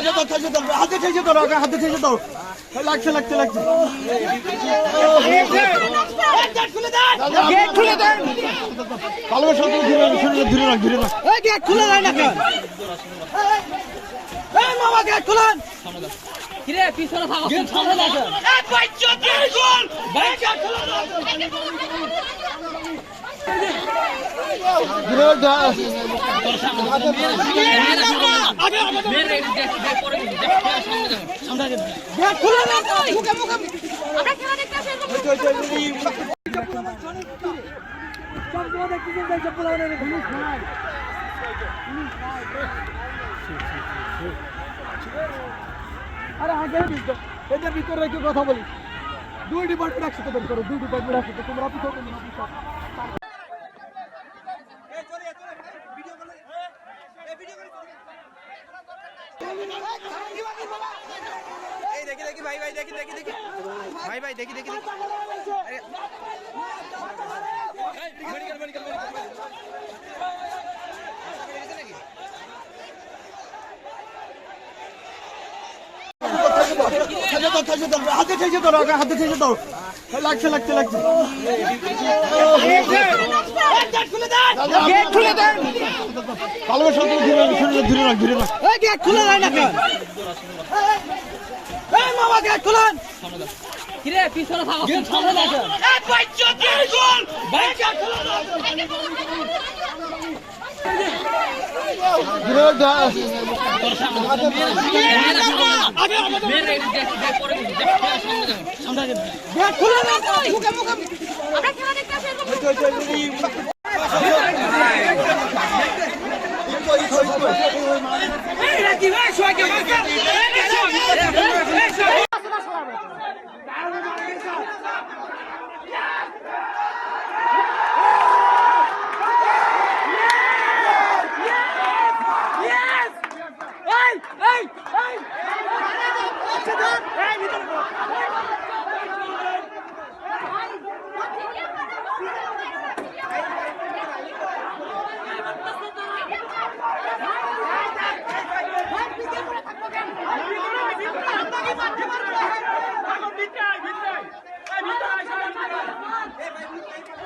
ঠেসে দাও ঠেসে দাও হাতে ঠেসে দাও আগে হাতে ঠেসে দাও লাগছে লাগছে লাগছে গেট খুলে দেন ভালোবাসা তো ধরে রাখ শরীরে ধরে রাখ ধরে রাখ গেট খুলে দেন না এই মামা গেট খুলেন কিরে পিছনে থাকো গেট খুলে দেন এই বাইচ্চা তুই গোল ধরে রাখ সামনে সামনে গেট খুলে দেন মুখে মুখে আরে আগে এটা ভিতরে রেখে কথা বলি দুই ডিপার্টমেন্ট একসাথে বের করো দুই ডিপার্টমেন্ট একসাথে তোমরা অফিস এই দেখি দেখি ভাই ভাই দেখি দেখি দেখি ভাই ভাই দেখি দেখি দেখি মেডিকেল মেডিকেল হাতে ঠেসে আগে হাতে ঠেসে দাও লাগছে লাগছে লাগছে গেট খুলে দেন ভালোবাসা তো ধরে রাখ শরীরে ধরে রাখ ধরে রাখ এই গেট খুলে দেন না কেন এই মামা গেট খুলেন কিরে পিছনে থাকো গেট খুলে দেন এই তুই গোল বাইচ্চা ধরে রাখ মেরে দেখ দেখ পরে দেখ সামনে দেখ সামনে দেখ গেট